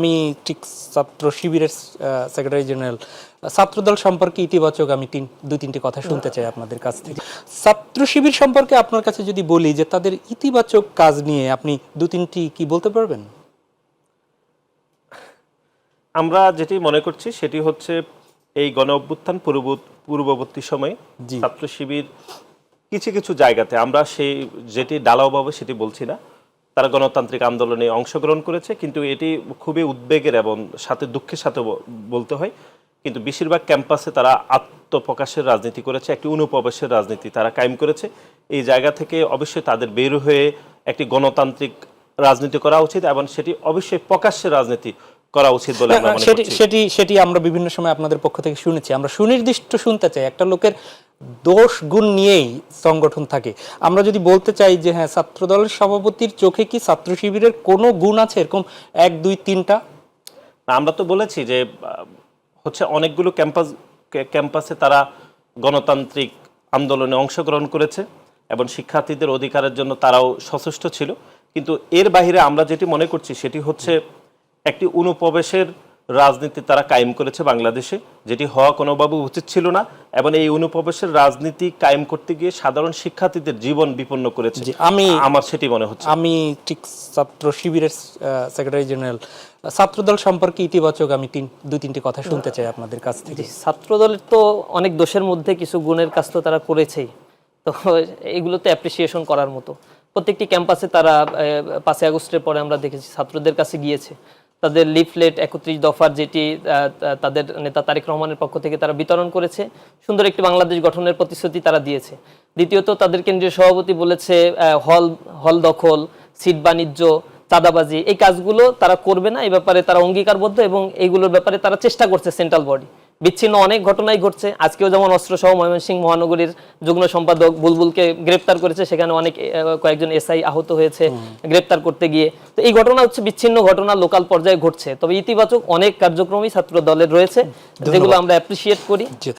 আমি ঠিক ছাত্র শিবিরের সেক্রেটারি জেনারেল ছাত্রদল সম্পর্কে ইতিবাচক আমি তিন দুই তিনটি কথা শুনতে চাই আপনাদের কাছ থেকে। ছাত্র শিবির সম্পর্কে আপনার কাছে যদি বলি যে তাদের ইতিবাচক কাজ নিয়ে আপনি দু তিনটি কি বলতে পারবেন? আমরা যেটি মনে করছি সেটি হচ্ছে এই গণ অভ্যুত্থান পূর্ব- পূর্ববর্তী সময়ে ছাত্র শিবির কিছু কিছু জায়গাতে আমরা সেই যেটি ডালাওভাবে সেটি বলছি না। তারা গণতান্ত্রিক আন্দোলনে অংশগ্রহণ করেছে, কিন্তু এটি খুবই উদ্বেগের এবং সাথে দুঃখের সাথে বলতে হয়। কিন্তু বেশিরভাগ ক্যাম্পাসে তারা আত্মপ্রকাশের রাজনীতি করেছে, একটি অনুপ্রবেশের রাজনীতি তারা কায়েম করেছে। এই জায়গা থেকে অবশ্যই তাদের বের হয়ে একটি গণতান্ত্রিক রাজনীতি করা উচিত এবং সেটি অবশ্যই প্রকাশ্যের রাজনীতি করা উচিত বলে আমরা মনে সেটি করছি। সেটি সেটি আমরা বিভিন্ন সময় আপনাদের পক্ষ থেকে শুনেছি। আমরা সুনির্দিষ্ট শুনতে চাই একটা লোকের দোষ গুণ নিয়েই সংগঠন থাকে। আমরা যদি বলতে চাই যে হ্যাঁ ছাত্রদলের সভাপতির চোখে কি ছাত্র শিবিরের কোনো গুণ আছে? এরকম এক দুই তিনটা? না, আমরা তো বলেছি যে হচ্ছে অনেকগুলো ক্যাম্পাস ক্যাম্পাসে তারা গণতান্ত্রিক আন্দোলনে অংশগ্রহণ করেছে এবং শিক্ষার্থীদের অধিকারের জন্য তারাও সচেষ্ট ছিল। কিন্তু এর বাইরে আমরা যেটি মনে করছি সেটি হচ্ছে একটি অনুপ্রবেশের রাজনীতি তারা কায়েম করেছে বাংলাদেশে যেটি হওয়া কোনোভাবে উচিত ছিল না এবং এই অনুপ্রবেশের রাজনীতি কায়েম করতে গিয়ে সাধারণ শিক্ষার্থীদের জীবন বিপন্ন করেছে। আমি- আমার সেটি মনে হচ্ছে। আমি ঠিক ছাত্র শিবিরের সেক্রেটারি জেনারেল ছাত্রদল সম্পর্কে ইতিবাচক আমি তিন দুই তিনটি কথা শুনতে চাই আপনাদের কাছ থেকে। ছাত্র দলের তো অনেক দোষের মধ্যে কিছু গুণের কাজ তো তারা করেছেই। তো এগুলো তো অ্যাপ্রিসিয়েশন করার মতো। প্রত্যেকটি ক্যাম্পাসে তারা পাঁচই আগস্টের পরে আমরা দেখেছি ছাত্রদের কাছে গিয়েছে। তাদের লিফলেট একত্রিশ দফার যেটি তাদের নেতা তারেক রহমানের পক্ষ থেকে তারা বিতরণ করেছে। সুন্দর একটি বাংলাদেশ গঠনের প্রতিশ্রুতি তারা দিয়েছে। দ্বিতীয়ত, তাদের কেন্দ্রীয় সভাপতি বলেছে হল হল দখল, সিট বাণিজ্য, চাঁদাবাজি, এই কাজগুলো তারা করবে না। এই ব্যাপারে তারা অঙ্গীকারবদ্ধ এবং এইগুলোর ব্যাপারে তারা চেষ্টা করছে সেন্ট্রাল বডি বিচ্ছিন্ন অনেক ঘটনাই ঘটছে। আজকেও যেমন অস্ত্রসহ ময়মনসিংহ মহানগরীর যুগ্ম সম্পাদক বুলবুলকে গ্রেপ্তার করেছে সেখানে অনেক কয়েকজন এসআই আহত হয়েছে গ্রেপ্তার করতে গিয়ে। তো এই ঘটনা হচ্ছে বিচ্ছিন্ন ঘটনা লোকাল পর্যায়ে ঘটছে। তবে ইতিবাচক অনেক কার্যক্রমই ছাত্র দলের রয়েছে যেগুলো আমরা অ্যাপ্রিসিয়েট করি।